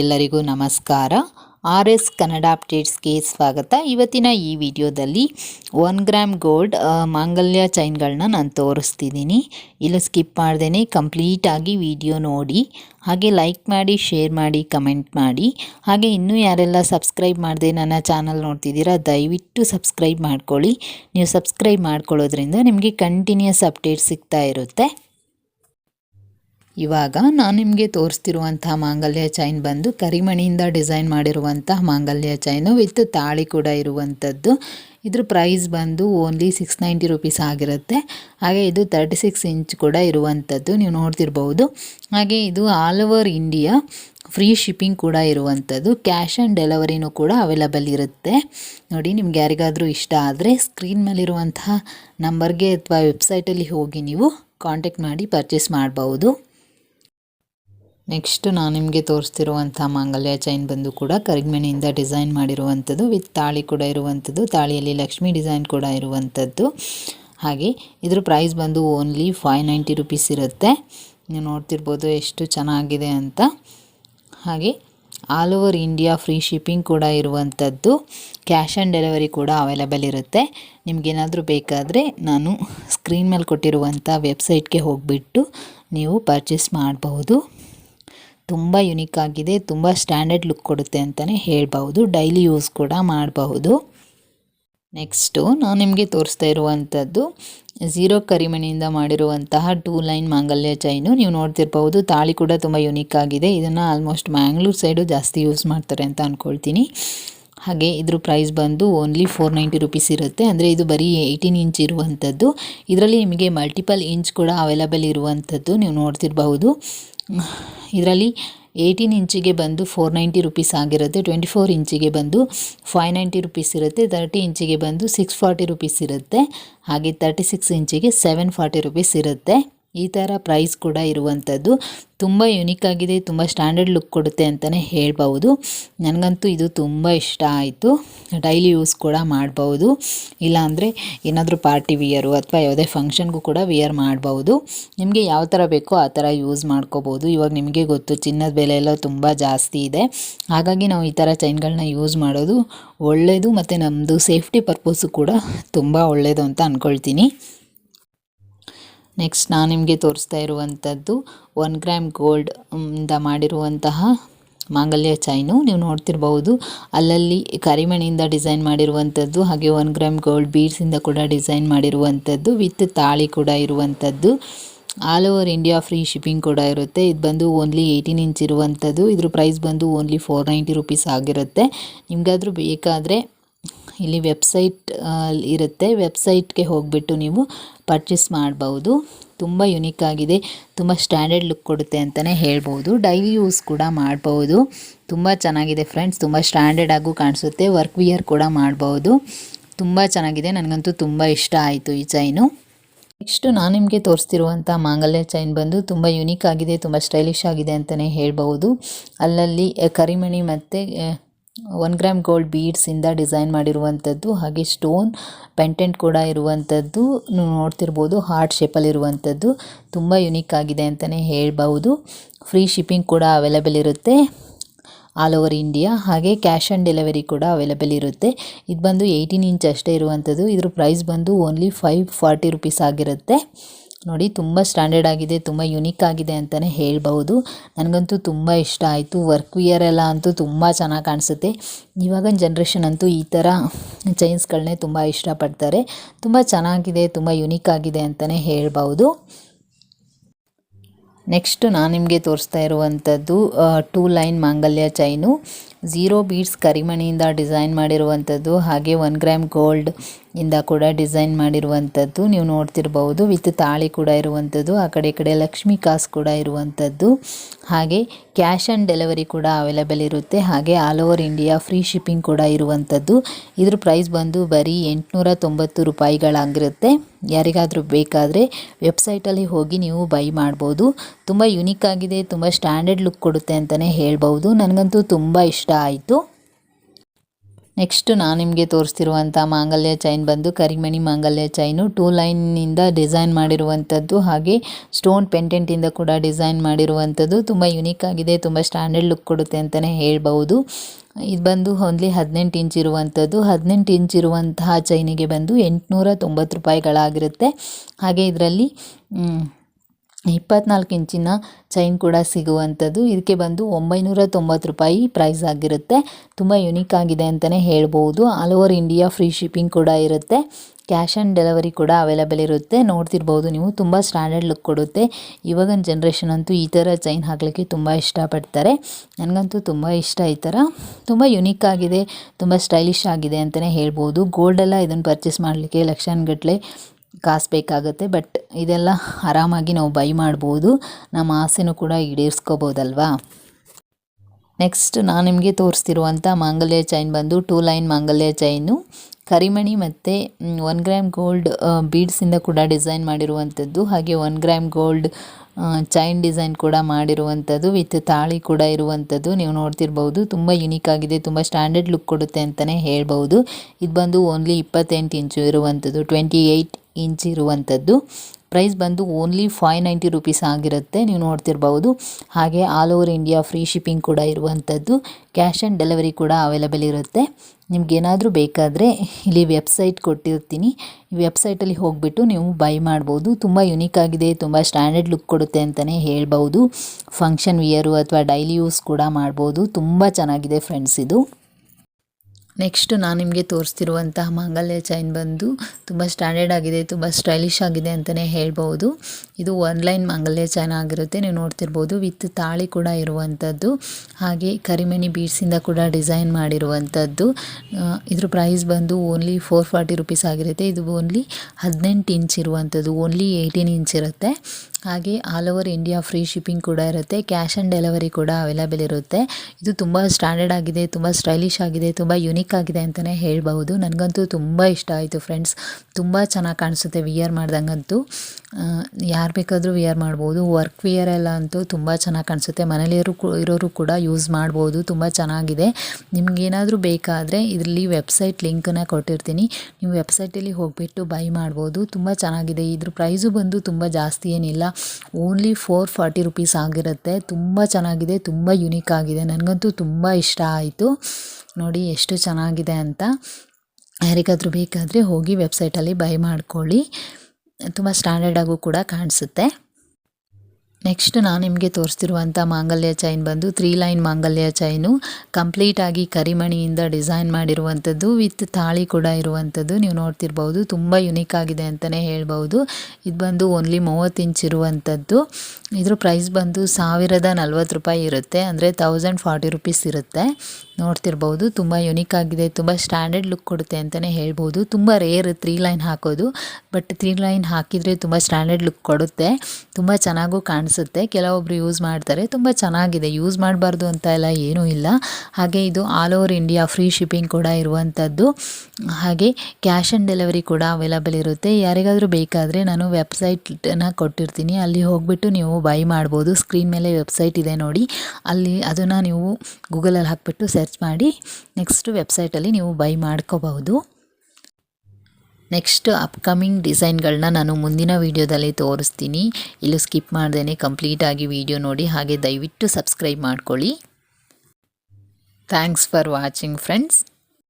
ಎಲ್ಲರಿಗೂ ನಮಸ್ಕಾರ. R S Kannada ಅಪ್ಡೇಟ್ಸ್ಗೆ ಸ್ವಾಗತ. ಇವತ್ತಿನ ಈ ವಿಡಿಯೋದಲ್ಲಿ ಒನ್ ಗ್ರಾಮ್ ಗೋಲ್ಡ್ ಮಾಂಗಲ್ಯ ಚೈನ್ಗಳನ್ನ ನಾನು ತೋರಿಸ್ತಿದ್ದೀನಿ. ಇಲ್ಲ ಸ್ಕಿಪ್ ಮಾಡ್ದೇ ಕಂಪ್ಲೀಟಾಗಿ ವಿಡಿಯೋ ನೋಡಿ. ಹಾಗೆ ಲೈಕ್ ಮಾಡಿ, ಶೇರ್ ಮಾಡಿ, ಕಮೆಂಟ್ ಮಾಡಿ. ಹಾಗೆ ಇನ್ನೂ ಯಾರೆಲ್ಲ ಸಬ್ಸ್ಕ್ರೈಬ್ ಮಾಡದೆ ನನ್ನ ಚಾನಲ್ ನೋಡ್ತಿದ್ದೀರಾ, ದಯವಿಟ್ಟು ಸಬ್ಸ್ಕ್ರೈಬ್ ಮಾಡ್ಕೊಳ್ಳಿ. ನೀವು ಸಬ್ಸ್ಕ್ರೈಬ್ ಮಾಡ್ಕೊಳ್ಳೋದ್ರಿಂದ ನಿಮಗೆ ಕಂಟಿನ್ಯೂಸ್ ಅಪ್ಡೇಟ್ ಸಿಗ್ತಾ ಇರುತ್ತೆ. ಇವಾಗ ನಾನು ನಿಮಗೆ ತೋರಿಸ್ತಿರುವಂತಹ ಮಾಂಗಲ್ಯ ಚೈನ್ ಬಂದು ಕರಿಮಣಿಯಿಂದ ಡಿಸೈನ್ ಮಾಡಿರುವಂತಹ ಮಾಂಗಲ್ಯ ಚೈನು ವಿತ್ ತಾಳಿ ಕೂಡ ಇರುವಂಥದ್ದು ಇದ್ರ ಪ್ರೈಸ್ ಬಂದು ಓನ್ಲಿ ಸಿಕ್ಸ್ ನೈಂಟಿ ರುಪೀಸ್ ಆಗಿರುತ್ತೆ. ಹಾಗೆ ಇದು ತರ್ಟಿ ಸಿಕ್ಸ್ ಇಂಚ್ ಕೂಡ ಇರುವಂಥದ್ದು ನೀವು ನೋಡ್ತಿರ್ಬೋದು. ಹಾಗೆ ಇದು all over India free shipping ಕೂಡ ಇರುವಂಥದ್ದು ಕ್ಯಾಶ್ ಆ್ಯಂಡ್ ಡೆಲಿವರಿನೂ ಕೂಡ ಅವೈಲಬಲ್ ಇರುತ್ತೆ. ನೋಡಿ, ನಿಮ್ಗೆ ಯಾರಿಗಾದರೂ ಇಷ್ಟ ಆದರೆ ಸ್ಕ್ರೀನ್ ಮೇಲಿರುವಂತಹ ನಂಬರ್ಗೆ ಅಥವಾ ವೆಬ್ಸೈಟಲ್ಲಿ ಹೋಗಿ ನೀವು ಕಾಂಟ್ಯಾಕ್ಟ್ ಮಾಡಿ ಪರ್ಚೇಸ್ ಮಾಡ್ಬೋದು. ನೆಕ್ಸ್ಟ್ ನಾನು ನಿಮಗೆ ತೋರಿಸ್ತಿರುವಂಥ ಮಾಂಗಲ್ಯ ಚೈನ್ ಬಂದು ಕೂಡ ಕರಿಗ್ಮೆಣೆಯಿಂದ ಡಿಸೈನ್ ಮಾಡಿರುವಂಥದ್ದು, ವಿತ್ ತಾಳಿ ಕೂಡ ಇರುವಂಥದ್ದು, ತಾಳಿಯಲ್ಲಿ ಲಕ್ಷ್ಮಿ ಡಿಸೈನ್ ಕೂಡ ಇರುವಂಥದ್ದು. ಹಾಗೆ ಇದ್ರ ಪ್ರೈಸ್ ಬಂದು ಓನ್ಲಿ ಫೈವ್ ನೈಂಟಿ ರುಪೀಸ್ ಇರುತ್ತೆ. ನೀವು ನೋಡ್ತಿರ್ಬೋದು ಎಷ್ಟು ಚೆನ್ನಾಗಿದೆ ಅಂತ. ಹಾಗೆ all over India free shipping ಕೂಡ ಇರುವಂಥದ್ದು. ಕ್ಯಾಶ್ ಆನ್ ಡೆಲಿವರಿ ಕೂಡ ಅವೈಲಬಲ್ ಇರುತ್ತೆ. ನಿಮಗೇನಾದರೂ ಬೇಕಾದರೆ ನಾನು ಸ್ಕ್ರೀನ್ ಮೇಲೆ ಕೊಟ್ಟಿರುವಂಥ ವೆಬ್ಸೈಟ್ಗೆ ಹೋಗಿಬಿಟ್ಟು ನೀವು ಪರ್ಚೇಸ್ ಮಾಡಬಹುದು ತುಂಬ ಯುನಿಕ್ ಆಗಿದೆ, ತುಂಬ ಸ್ಟ್ಯಾಂಡರ್ಡ್ ಲುಕ್ ಕೊಡುತ್ತೆ ಅಂತಲೇ ಹೇಳ್ಬೋದು ಡೈಲಿ ಯೂಸ್ ಕೂಡ ಮಾಡಬಹುದು. ನೆಕ್ಸ್ಟು ನಾನು ನಿಮಗೆ ತೋರಿಸ್ತಾ ಇರುವಂಥದ್ದು ಝೀರೋ ಕರಿಮಣಿಯಿಂದ ಮಾಡಿರುವಂತಹ ಟೂ ಲೈನ್ ಮಾಂಗಲ್ಯ ಚೈನು ನೀವು ನೋಡ್ತಿರ್ಬೋದು ತಾಳಿ ಕೂಡ ತುಂಬ ಯುನಿಕ್ ಆಗಿದೆ. ಇದನ್ನು ಆಲ್ಮೋಸ್ಟ್ ಮ್ಯಾಂಗ್ಳೂರ್ ಸೈಡು ಜಾಸ್ತಿ ಯೂಸ್ ಮಾಡ್ತಾರೆ ಅಂತ ಅಂದ್ಕೊಳ್ತೀನಿ ಹಾಗೆ ಇದ್ರ ಪ್ರೈಸ್ ಬಂದು ಓನ್ಲಿ ಫೋರ್ ನೈಂಟಿ ರುಪೀಸ್ ಇರುತ್ತೆ. ಅಂದರೆ ಇದು ಬರೀ ಏಯ್ಟೀನ್ ಇಂಚ್ ಇರುವಂಥದ್ದು ಇದರಲ್ಲಿ ನಿಮಗೆ ಮಲ್ಟಿಪಲ್ ಇಂಚ್ ಕೂಡ ಅವೈಲಬಲ್ ಇರುವಂಥದ್ದು ನೀವು ನೋಡ್ತಿರಬಹುದು. ಇದರಲ್ಲಿ ಏಯ್ಟೀನ್ ಇಂಚಿಗೆ ಬಂದು ಫೋರ್ ನೈಂಟಿ ರುಪೀಸ್ ಆಗಿರುತ್ತೆ ಟ್ವೆಂಟಿ ಫೋರ್ ಇಂಚಿಗೆ ಬಂದು ಫೈವ್ ನೈಂಟಿ ರುಪೀಸ್ ಇರುತ್ತೆ ತರ್ಟಿ ಇಂಚಿಗೆ ಬಂದು ಸಿಕ್ಸ್ ಫಾರ್ಟಿ ರುಪೀಸ್ ಇರುತ್ತೆ, ಹಾಗೆ ತರ್ಟಿ ಸಿಕ್ಸ್ ಇಂಚಿಗೆ ಸೆವೆನ್ ಫಾರ್ಟಿ ರುಪೀಸ್ ಇರುತ್ತೆ. ಈ ಥರ ಪ್ರೈಸ್ ಕೂಡ ಇರುವಂಥದ್ದು ತುಂಬ ಯುನಿಕ್ ಆಗಿದೆ, ತುಂಬ ಸ್ಟ್ಯಾಂಡರ್ಡ್ ಲುಕ್ ಕೊಡುತ್ತೆ ಅಂತಲೇ ಹೇಳ್ಬೌದು ನನಗಂತೂ ಇದು ತುಂಬ ಇಷ್ಟ ಆಯಿತು. ಡೈಲಿ ಯೂಸ್ ಕೂಡ ಮಾಡ್ಬೌದು ಇಲ್ಲಾಂದರೆ ಏನಾದರೂ ಪಾರ್ಟಿ ವಿಯರು ಅಥವಾ ಯಾವುದೇ ಫಂಕ್ಷನ್ಗೂ ಕೂಡ ವಿಯರ್ ಮಾಡ್ಬೌದು ನಿಮಗೆ ಯಾವ ಥರ ಬೇಕೋ ಆ ಥರ ಯೂಸ್ ಮಾಡ್ಕೋಬೋದು ಇವಾಗ ನಿಮಗೆ ಗೊತ್ತು, ಚಿನ್ನದ ಬೆಲೆ ಎಲ್ಲ ತುಂಬ ಜಾಸ್ತಿ ಇದೆ. ಹಾಗಾಗಿ ನಾವು ಈ ಥರ ಚೈನ್ಗಳನ್ನ ಯೂಸ್ ಮಾಡೋದು ಒಳ್ಳೆಯದು ಮತ್ತು ನಮ್ಮದು ಸೇಫ್ಟಿ ಪರ್ಪಸ್ಸು ಕೂಡ ತುಂಬ ಒಳ್ಳೆಯದು ಅಂತ ಅಂದ್ಕೊಳ್ತೀನಿ ನೆಕ್ಸ್ಟ್ ನಾನು ನಿಮಗೆ ತೋರಿಸ್ತಾ ಇರುವಂಥದ್ದು ಒನ್ ಗ್ರಾಮ್ ಗೋಲ್ಡ್ ಇಂದ ಮಾಡಿರುವಂತಹ ಮಾಂಗಲ್ಯ ಚೈನು ನೀವು ನೋಡ್ತಿರ್ಬಹುದು, ಅಲ್ಲಲ್ಲಿ ಕರಿಮಣಿಯಿಂದ ಡಿಸೈನ್ ಮಾಡಿರುವಂಥದ್ದು ಹಾಗೆ ಒನ್ ಗ್ರಾಮ್ ಗೋಲ್ಡ್ ಬೀಡ್ಸಿಂದ ಕೂಡ ಡಿಸೈನ್ ಮಾಡಿರುವಂಥದ್ದು ವಿತ್ ತಾಳಿ ಕೂಡ ಇರುವಂಥದ್ದು all over India free shipping ಕೂಡ ಇರುತ್ತೆ. ಇದು ಬಂದು ಓನ್ಲಿ ಏಯ್ಟೀನ್ ಇಂಚ್ ಇರುವಂಥದ್ದು ಇದ್ರ ಪ್ರೈಸ್ ಬಂದು ಓನ್ಲಿ ಫೋರ್ ನೈಂಟಿ ರುಪೀಸ್ ಆಗಿರುತ್ತೆ. ನಿಮಗಾದರೂ ಬೇಕಾದರೆ ಇಲ್ಲಿ ವೆಬ್ಸೈಟ್ ಇರುತ್ತೆ. ವೆಬ್ಸೈಟ್ಗೆ ಹೋಗಿಬಿಟ್ಟು ನೀವು ಪರ್ಚೇಸ್ ಮಾಡ್ಬೌದು. ತುಂಬ ಯುನೀಕ್ ಆಗಿದೆ. ತುಂಬ ಸ್ಟ್ಯಾಂಡರ್ಡ್ ಲುಕ್ ಕೊಡುತ್ತೆ ಅಂತಲೇ ಹೇಳ್ಬೋದು. ಡೈಲಿ ಯೂಸ್ ಕೂಡ ಮಾಡ್ಬೋದು. ತುಂಬ ಚೆನ್ನಾಗಿದೆ ಫ್ರೆಂಡ್ಸ್ ತುಂಬ ಸ್ಟ್ಯಾಂಡರ್ಡ್ ಆಗು ಕಾಣಿಸುತ್ತೆ. ವರ್ಕ್ ವಿಯರ್ ಕೂಡ ಮಾಡ್ಬೋದು. ತುಂಬ ಚೆನ್ನಾಗಿದೆ. ನನಗಂತೂ ತುಂಬ ಇಷ್ಟ ಆಯಿತು ಈ ಚೈನು ನೆಕ್ಸ್ಟು ನಾನು ನಿಮಗೆ ತೋರಿಸ್ತಿರುವಂಥ ಮಾಂಗಲ್ಯ ಚೈನ್ ಬಂದು ತುಂಬ ಯುನೀಕ್ ಆಗಿದೆ, ತುಂಬ ಸ್ಟೈಲಿಶ್ ಆಗಿದೆ ಅಂತಲೇ ಹೇಳ್ಬೋದು. ಅಲ್ಲಲ್ಲಿ ಕರಿಮಣಿ ಮತ್ತು ಒನ್ ಗ್ರಾಮ್ ಗೋಲ್ಡ್ ಬೀಡ್ಸಿಂದ ಡಿಸೈನ್ ಮಾಡಿರುವಂಥದ್ದು ಹಾಗೆ ಸ್ಟೋನ್ ಪೆಂಟೆಂಟ್ ಕೂಡ ಇರುವಂಥದ್ದು ನೋಡ್ತಿರ್ಬೋದು ಹಾರ್ಟ್ ಶೇಪಲ್ಲಿರುವಂಥದ್ದು ತುಂಬ ಯುನೀಕ್ ಆಗಿದೆ ಅಂತಲೇ ಹೇಳ್ಬೋದು ಫ್ರೀ ಶಿಪ್ಪಿಂಗ್ ಕೂಡ ಅವೈಲೇಬಲ್ ಇರುತ್ತೆ ಆಲ್ ಓವರ್ ಇಂಡಿಯಾ ಹಾಗೆ ಕ್ಯಾಶ್ ಆನ್ ಡೆಲಿವರಿ ಕೂಡ ಅವೈಲೇಬಲ್ ಇರುತ್ತೆ. ಇದು ಬಂದು ಏಯ್ಟೀನ್ ಇಂಚ್ ಅಷ್ಟೇ ಇರುವಂಥದ್ದು ಇದ್ರ ಪ್ರೈಸ್ ಬಂದು ಓನ್ಲಿ ಫೈವ್ ಫಾರ್ಟಿ ರುಪೀಸ್ ಆಗಿರುತ್ತೆ. ನೋಡಿ, ತುಂಬ ಸ್ಟ್ಯಾಂಡರ್ಡ್ ಆಗಿದೆ, ತುಂಬ ಯುನಿಕ್ ಆಗಿದೆ ಅಂತಲೇ ಹೇಳ್ಬೋದು ನನಗಂತೂ ತುಂಬ ಇಷ್ಟ ಆಯಿತು. ವರ್ಕ್ ವಿಯರ್ ಎಲ್ಲ ಅಂತೂ ತುಂಬ ಚೆನ್ನಾಗಿ ಕಾಣಿಸುತ್ತೆ. ಇವಾಗಿನ ಜನ್ರೇಷನ್ ಅಂತೂ ಈ ಥರ ಚೈನ್ಸ್ಗಳನ್ನೇ ತುಂಬ ಇಷ್ಟಪಡ್ತಾರೆ. ತುಂಬ ಚೆನ್ನಾಗಿದೆ, ತುಂಬ ಯುನಿಕ್ ಆಗಿದೆ ಅಂತಲೇ ಹೇಳ್ಬೋದು ನೆಕ್ಸ್ಟ್ ನಾನು ನಿಮಗೆ ತೋರಿಸ್ತಾ ಇರುವಂಥದ್ದು ಟೂ ಲೈನ್ ಮಾಂಗಲ್ಯ ಚೈನು ಝೀರೋ ಬೀಡ್ಸ್ ಕರಿಮಣಿಯಿಂದ ಡಿಸೈನ್ ಮಾಡಿರುವಂಥದ್ದು ಹಾಗೆ ಒನ್ ಗ್ರಾಮ್ ಗೋಲ್ಡ್ ಇಂದ ಕೂಡ ಡಿಸೈನ್ ಮಾಡಿರುವಂಥದ್ದು ನೀವು ನೋಡ್ತಿರ್ಬೋದು ವಿತ್ ತಾಳಿ ಕೂಡ ಇರುವಂಥದ್ದು ಆ ಕಡೆ ಕಡೆ ಲಕ್ಷ್ಮಿ ಕಾಸ್ ಕೂಡ ಇರುವಂಥದ್ದು ಹಾಗೆ ಕ್ಯಾಶ್ ಆನ್ ಡೆಲಿವರಿ ಕೂಡ ಅವೈಲೇಬಲ್ ಇರುತ್ತೆ. ಹಾಗೆ all over India free shipping ಕೂಡ ಇರುವಂಥದ್ದು ಇದ್ರ ಪ್ರೈಸ್ ಬಂದು ಬರೀ ಎಂಟುನೂರ ತೊಂಬತ್ತು ರೂಪಾಯಿಗಳಾಗಿರುತ್ತೆ. ಯಾರಿಗಾದರೂ ಬೇಕಾದರೆ ವೆಬ್ಸೈಟಲ್ಲಿ ಹೋಗಿ ನೀವು ಬೈ ಮಾಡ್ಬೋದು. ತುಂಬ ಯುನಿಕ್ ಆಗಿದೆ, ತುಂಬ ಸ್ಟ್ಯಾಂಡರ್ಡ್ ಲುಕ್ ಕೊಡುತ್ತೆ ಅಂತಲೇ ಹೇಳ್ಬೋದು ನನಗಂತೂ ತುಂಬ ಇಷ್ಟ ಆಯಿತು. ನೆಕ್ಸ್ಟ್ ನಾನು ನಿಮಗೆ ತೋರಿಸ್ತಿರುವಂಥ ಮಾಂಗಲ್ಯ ಚೈನ್ ಬಂದು ಕರಿಮಣಿ ಮಾಂಗಲ್ಯ ಚೈನು ಟೂ ಲೈನಿಂದ ಡಿಸೈನ್ ಮಾಡಿರುವಂಥದ್ದು ಹಾಗೆ ಸ್ಟೋನ್ ಪೆಂಟೆಂಟಿಂದ ಕೂಡ ಡಿಸೈನ್ ಮಾಡಿರುವಂಥದ್ದು. ತುಂಬ ಯುನೀಕ್ ಆಗಿದೆ, ತುಂಬ ಸ್ಟ್ಯಾಂಡರ್ಡ್ ಲುಕ್ ಕೊಡುತ್ತೆ ಅಂತಲೇ ಹೇಳ್ಬೋದು ಇದು ಬಂದು ಓನ್ಲಿ ಹದಿನೆಂಟು ಇಂಚ್ ಇರುವಂಥದ್ದು. ಹದಿನೆಂಟು ಇಂಚ್ ಇರುವಂತಹ ಚೈನಿಗೆ ಬಂದು ಎಂಟುನೂರ ತೊಂಬತ್ತು ರೂಪಾಯಿಗಳಾಗಿರುತ್ತೆ. ಹಾಗೆ ಇದರಲ್ಲಿ ಇಪ್ಪತ್ನಾಲ್ಕು ಇಂಚಿನ ಚೈನ್ ಕೂಡ ಸಿಗುವಂಥದ್ದು. ಇದಕ್ಕೆ ಬಂದು ಒಂಬೈನೂರ ತೊಂಬತ್ತು ರೂಪಾಯಿ ಪ್ರೈಸ್ ಆಗಿರುತ್ತೆ. ತುಂಬ ಯುನೀಕ್ ಆಗಿದೆ ಅಂತಲೇ ಹೇಳ್ಬೋದು. All over India free shipping ಕೂಡ ಇರುತ್ತೆ. ಕ್ಯಾಶ್ ಆನ್ ಡೆಲಿವರಿ ಕೂಡ ಅವೈಲೇಬಲ್ ಇರುತ್ತೆ. ನೋಡ್ತಿರ್ಬೋದು ನೀವು. ತುಂಬ ಸ್ಟ್ಯಾಂಡರ್ಡ್ ಲುಕ್ ಕೊಡುತ್ತೆ. ಇವಾಗಿನ ಜನ್ರೇಷನ್ ಅಂತೂ ಈ ಥರ ಚೈನ್ ಹಾಕಲಿಕ್ಕೆ ತುಂಬ ಇಷ್ಟಪಡ್ತಾರೆ. ನನಗಂತೂ ತುಂಬ ಇಷ್ಟ ಈ ಥರ. ತುಂಬ ಯುನೀಕ್ ಆಗಿದೆ. ತುಂಬ ಸ್ಟೈಲಿಶ್ ಆಗಿದೆ ಅಂತಲೇ ಹೇಳ್ಬೋದು. ಗೋಲ್ಡೆಲ್ಲ ಇದನ್ನು ಪರ್ಚೇಸ್ ಮಾಡಲಿಕ್ಕೆ ಲಕ್ಷಾನುಗಟ್ಟಲೆ ಕಾಸು ಬೇಕಾಗುತ್ತೆ. ಬಟ್ ಇದೆಲ್ಲ ಆರಾಮಾಗಿ ನಾವು ಬೈ ಮಾಡ್ಬೋದು. ನಮ್ಮ ಆಸೆನೂ ಕೂಡ ಈಡೇರಿಸ್ಕೋಬೋದಲ್ವಾ? ನೆಕ್ಸ್ಟ್ ನಾನು ನಿಮಗೆ ತೋರಿಸ್ತಿರುವಂಥ ಮಾಂಗಲ್ಯ ಚೈನ್ ಬಂದು ಟೂ ಲೈನ್ ಮಾಂಗಲ್ಯ ಚೈನು. ಕರಿಮಣಿ ಮತ್ತು ಒನ್ ಗ್ರಾಮ್ ಗೋಲ್ಡ್ ಬೀಡ್ಸಿಂದ ಕೂಡ ಡಿಸೈನ್ ಮಾಡಿರುವಂಥದ್ದು ಹಾಗೆ one gram gold chain design ಕೂಡ ಮಾಡಿರುವಂಥದ್ದು ವಿತ್ ತಾಳಿ ಕೂಡ ಇರುವಂಥದ್ದು ನೀವು ನೋಡ್ತಿರ್ಬೋದು, ತುಂಬ ಯುನೀಕ್ ಆಗಿದೆ. ತುಂಬ ಸ್ಟ್ಯಾಂಡರ್ಡ್ ಲುಕ್ ಕೊಡುತ್ತೆ ಅಂತಲೇ ಹೇಳ್ಬೋದು. ಇದು ಬಂದು ಓನ್ಲಿ ಇಪ್ಪತ್ತೆಂಟು ಇಂಚು ಇರುವಂಥದ್ದು ಟ್ವೆಂಟಿ ಏಯ್ಟ್ ಇಂಚ್ ಇರುವಂಥದ್ದು. ಪ್ರೈಸ್ ಬಂದು ಓನ್ಲಿ ಫೈವ್ ನೈಂಟಿ ರುಪೀಸ್ ಆಗಿರುತ್ತೆ. ನೀವು ನೋಡ್ತಿರ್ಬೋದು. ಹಾಗೆ all over India free shipping ಕೂಡ ಇರುವಂಥದ್ದು. ಕ್ಯಾಶ್ ಆ್ಯಂಡ್ ಡೆಲಿವರಿ ಕೂಡ ಅವೈಲೇಬಲ್ ಇರುತ್ತೆ. ನಿಮಗೇನಾದರೂ ಬೇಕಾದರೆ ಇಲ್ಲಿ ವೆಬ್ಸೈಟ್ ಕೊಟ್ಟಿರ್ತೀನಿ. ಈ ವೆಬ್ಸೈಟಲ್ಲಿ ಹೋಗಿಬಿಟ್ಟು ನೀವು ಬೈ ಮಾಡ್ಬೋದು. ತುಂಬ ಯುನೀಕ್ ಆಗಿದೆ. ತುಂಬ ಸ್ಟ್ಯಾಂಡರ್ಡ್ ಲುಕ್ ಕೊಡುತ್ತೆ ಅಂತಲೇ ಹೇಳ್ಬೋದು. ಫಂಕ್ಷನ್ ವಿಯರು ಅಥವಾ ಡೈಲಿ ಯೂಸ್ ಕೂಡ ಮಾಡ್ಬೋದು. ತುಂಬ ಚೆನ್ನಾಗಿದೆ ಫ್ರೆಂಡ್ಸ್ ಇದು. ನೆಕ್ಸ್ಟ್ ನಾನು ನಿಮಗೆ ತೋರಿಸ್ತಿರುವಂತಹ ಮಾಂಗಲ್ಯ ಚೈನ್ ಬಂದು ತುಂಬ ಸ್ಟ್ಯಾಂಡರ್ಡ್ ಆಗಿದೆ, ತುಂಬ ಸ್ಟೈಲಿಶ್ ಆಗಿದೆ ಅಂತಲೇ ಹೇಳ್ಬೋದು. ಇದು ಲೈನ್ ಮಾಂಗಲ್ಯ ಚೈನ್ ಆಗಿರುತ್ತೆ. ನೀವು ನೋಡ್ತಿರ್ಬೋದು, ವಿತ್ ತಾಳಿ ಕೂಡ ಇರುವಂಥದ್ದು ಹಾಗೆ ಕರಿಮಣಿ ಬೀಡ್ಸಿಂದ ಕೂಡ ಡಿಸೈನ್ ಮಾಡಿರುವಂಥದ್ದು ಇದ್ರ ಪ್ರೈಸ್ ಬಂದು ಓನ್ಲಿ ಫೋರ್ ಫಾರ್ಟಿ ರುಪೀಸ್ ಆಗಿರುತ್ತೆ. ಇದು ಓನ್ಲಿ ಹದಿನೆಂಟು ಇಂಚ್ ಇರುವಂಥದ್ದು ಓನ್ಲಿ ಏಯ್ಟೀನ್ ಇಂಚ್ ಇರುತ್ತೆ. ಹಾಗೆ all over India free shipping ಕೂಡ ಇರುತ್ತೆ ಕ್ಯಾಶ್ ಆನ್ ಡೆಲಿವರಿ ಕೂಡ ಅವೈಲೇಬಲ್ ಇರುತ್ತೆ. ಇದು ತುಂಬ ಸ್ಟ್ಯಾಂಡರ್ಡ್ ಆಗಿದೆ, ತುಂಬ ಸ್ಟೈಲಿಶ್ ಆಗಿದೆ, ತುಂಬ ಯುನೀಕ್ ಆಗಿದೆ ಅಂತಲೇ ಹೇಳ್ಬಹುದು. ನನಗಂತೂ ತುಂಬ ಇಷ್ಟ ಆಯಿತು ಫ್ರೆಂಡ್ಸ್ ತುಂಬ ಚೆನ್ನಾಗಿ ಕಾಣಿಸುತ್ತೆ ವಿಯರ್ ಮಾಡ್ದಂಗಂತೂ. ಯಾರು ಬೇಕಾದರೂ ವಿಯರ್ ಮಾಡ್ಬೋದು. ವರ್ಕ್ ವಿಯರ್ ಎಲ್ಲ ಅಂತೂ ತುಂಬ ಚೆನ್ನಾಗಿ ಕಾಣಿಸುತ್ತೆ. ಮನೇಲಿರೋ ಇರೋರು ಕೂಡ ಯೂಸ್ ಮಾಡ್ಬೋದು. ತುಂಬ ಚೆನ್ನಾಗಿದೆ. ನಿಮಗೇನಾದರೂ ಬೇಕಾದರೆ ಇದರಲ್ಲಿ ವೆಬ್ಸೈಟ್ ಲಿಂಕನ್ನು ಕೊಟ್ಟಿರ್ತೀನಿ. ನೀವು ವೆಬ್ಸೈಟಲ್ಲಿ ಹೋಗಿಬಿಟ್ಟು ಬೈ ಮಾಡ್ಬೋದು. ತುಂಬ ಚೆನ್ನಾಗಿದೆ. ಇದ್ರ ಪ್ರೈಸು ಬಂದು ತುಂಬ ಜಾಸ್ತಿ ಏನಿಲ್ಲ. ಓನ್ಲಿ ಫೋರ್ ಫಾರ್ಟಿ ರುಪೀಸ್ ಆಗಿರುತ್ತೆ. ತುಂಬ ಚೆನ್ನಾಗಿದೆ. ತುಂಬ ಯುನೀಕ್ ಆಗಿದೆ. ನನಗಂತೂ ತುಂಬ ಇಷ್ಟ ಆಯಿತು. ನೋಡಿ ಎಷ್ಟು ಚೆನ್ನಾಗಿದೆ ಅಂತ. ಯಾರಿಗಾದರೂ ಬೇಕಾದರೆ ಹೋಗಿ ವೆಬ್ಸೈಟಲ್ಲಿ ಬೈ ಮಾಡ್ಕೊಳ್ಳಿ. ತುಂಬ ಸ್ಟ್ಯಾಂಡರ್ಡಾಗೂ ಕೂಡ ಕಾಣಿಸುತ್ತೆ. ನೆಕ್ಸ್ಟ್ ನಾನು ನಿಮಗೆ ತೋರಿಸ್ತಿರುವಂಥ ಮಾಂಗಲ್ಯ ಚೈನ್ ಬಂದು ತ್ರೀ ಲೈನ್ ಮಾಂಗಲ್ಯ ಚೈನು ಕಂಪ್ಲೀಟಾಗಿ ಕರಿಮಣಿಯಿಂದ ಡಿಸೈನ್ ಮಾಡಿರುವಂಥದ್ದು ವಿತ್ ತಾಳಿ ಕೂಡ ಇರುವಂಥದ್ದು ನೀವು ನೋಡ್ತಿರ್ಬೋದು, ತುಂಬ ಯುನೀಕ್ ಆಗಿದೆ ಅಂತಲೇ ಹೇಳ್ಬೋದು. ಇದು ಬಂದು ಓನ್ಲಿ ಮೂವತ್ತು ಇಂಚ್ ಇರುವಂಥದ್ದು ಇದ್ರ ಪ್ರೈಸ್ ಬಂದು ಸಾವಿರದ ನಲ್ವತ್ತು ರೂಪಾಯಿ ಇರುತ್ತೆ. ಅಂದರೆ ತೌಸಂಡ್ ಫಾರ್ಟಿ ರುಪೀಸ್ ಇರುತ್ತೆ. ನೋಡ್ತಿರ್ಬೋದು, ತುಂಬ ಯುನೀಕ್ ಆಗಿದೆ. ತುಂಬ ಸ್ಟ್ಯಾಂಡರ್ಡ್ ಲುಕ್ ಕೊಡುತ್ತೆ ಅಂತಲೇ ಹೇಳ್ಬೋದು. ತುಂಬ ರೇರ್ ತ್ರೀ ಲೈನ್ ಹಾಕೋದು. ಬಟ್ ತ್ರೀ ಲೈನ್ ಹಾಕಿದರೆ ತುಂಬ ಸ್ಟ್ಯಾಂಡರ್ಡ್ ಲುಕ್ ಕೊಡುತ್ತೆ. ತುಂಬ ಚೆನ್ನಾಗೂ ಕಾಣಿಸುತ್ತೆ. ಕೆಲವೊಬ್ಬರು ಯೂಸ್ ಮಾಡ್ತಾರೆ. ತುಂಬ ಚೆನ್ನಾಗಿದೆ. ಯೂಸ್ ಮಾಡಬಾರ್ದು ಅಂತ ಎಲ್ಲ ಏನೂ ಇಲ್ಲ. ಹಾಗೆ ಇದು all over India free shipping ಕೂಡ ಇರುವಂಥದ್ದು ಹಾಗೆ ಕ್ಯಾಶ್ ಆನ್ ಡೆಲಿವರಿ ಕೂಡ ಅವೈಲಬಲ್ ಇರುತ್ತೆ. ಯಾರಿಗಾದರೂ ಬೇಕಾದರೆ ನಾನು ವೆಬ್ಸೈಟನ್ನ ಕೊಟ್ಟಿರ್ತೀನಿ. ಅಲ್ಲಿ ಹೋಗಿಬಿಟ್ಟು ನೀವು ಬೈ ಮಾಡ್ಬೋದು. ಸ್ಕ್ರೀನ್ ಮೇಲೆ ವೆಬ್ಸೈಟ್ ಇದೆ ನೋಡಿ. ಅಲ್ಲಿ ಅದನ್ನು ನೀವು ಗೂಗಲಲ್ಲಿ ಹಾಕಿಬಿಟ್ಟು ಸರ್ಚ್ ಮಾಡಿ. ನೆಕ್ಸ್ಟ್ ವೆಬ್ಸೈಟಲ್ಲಿ ನೀವು ಬೈ ಮಾಡ್ಕೋಬಹುದು. ನೆಕ್ಸ್ಟ್ ಅಪ್ಕಮಿಂಗ್ ಡಿಸೈನ್ಗಳನ್ನ ನಾನು ಮುಂದಿನ ವೀಡಿಯೋದಲ್ಲಿ ತೋರಿಸ್ತೀನಿ. ಇಲ್ಲೂ ಸ್ಕಿಪ್ ಮಾಡ್ದೇ ಕಂಪ್ಲೀಟಾಗಿ ವೀಡಿಯೋ ನೋಡಿ, ಹಾಗೆ ದಯವಿಟ್ಟು ಸಬ್ಸ್ಕ್ರೈಬ್ ಮಾಡ್ಕೊಳ್ಳಿ. Thanks for watching friends